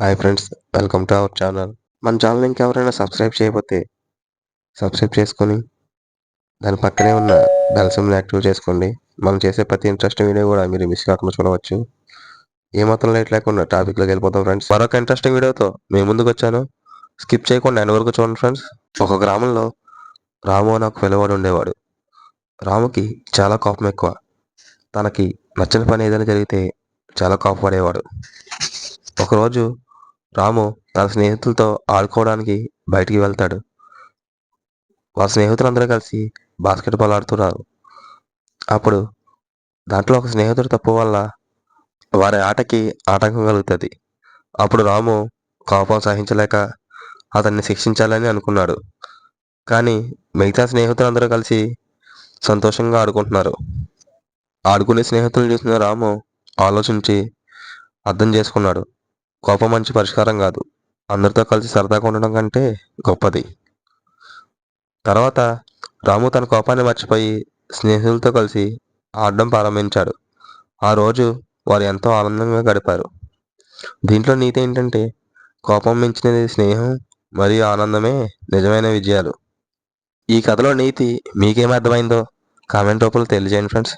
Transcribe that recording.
Hi friends welcome to our channel మన channel ఇంకెవరైనా subscribe చేయకపోతే సబ్స్క్రైబ్ చేసుకొని దాని పక్కనే ఉన్న బెల్ సింబల్ యాక్టివ్ చేసుకోండి. మనం చేసే ప్రతి ఇంట్రెస్టింగ్ వీడియో కూడా మీరు మిస్ కాకుండా చూడవచ్చు. ఏమాత్రం లేట్ లేకుండా టాపిక్లోకి వెళ్ళిపోతాం ఫ్రెండ్స్ మరొక ఇంట్రెస్టింగ్ వీడియోతో మేము ముందుకు వచ్చాను. స్కిప్ చేయకుండా ఎండ్ వరకు చూడండి ఫ్రెండ్స్ ఒక గ్రామంలో రాము అని ఒక పిల్లవాడు ఉండేవాడు. రాముకి చాలా కోపం ఎక్కువ. తనకి నచ్చని పని ఏదైనా జరిగితే చాలా కోపపడేవాడు. ఒకరోజు రాము తన స్నేహితులతో ఆడుకోవడానికి బయటికి వెళ్తాడు. వాళ్ళ స్నేహితులందరూ కలిసి బాస్కెట్బాల్ ఆడుతున్నారు. అప్పుడు దాంట్లో ఒక స్నేహితుడు తప్పు వల్ల వారి ఆటకి ఆటంకం కలుగుతుంది. అప్పుడు రాము కోపం సహించలేక అతన్ని శిక్షించాలని అనుకున్నాడు. కానీ మిగతా స్నేహితులందరూ కలిసి సంతోషంగా ఆడుకుంటున్నారు. ఆడుకునే స్నేహితులను చూసిన రాము ఆలోచించి అర్థం చేసుకున్నాడు. కోపం మంచి పరిష్కారం కాదు. అందరితో కలిసి సరదాగా ఉండడం కంటే గొప్పది. తర్వాత రాము తన కోపాన్ని మర్చిపోయి స్నేహితులతో కలిసి ఆడడం ప్రారంభించాడు. ఆ రోజు వారు ఎంతో ఆనందంగా గడిపారు. దీంట్లో నీతి ఏంటంటే కోపం మించినది స్నేహం మరియు ఆనందమే నిజమైన విజయాలు. ఈ కథలో నీతి మీకేం అర్థమైందో కామెంట్ రూపంలో తెలియజేయండి ఫ్రెండ్స్.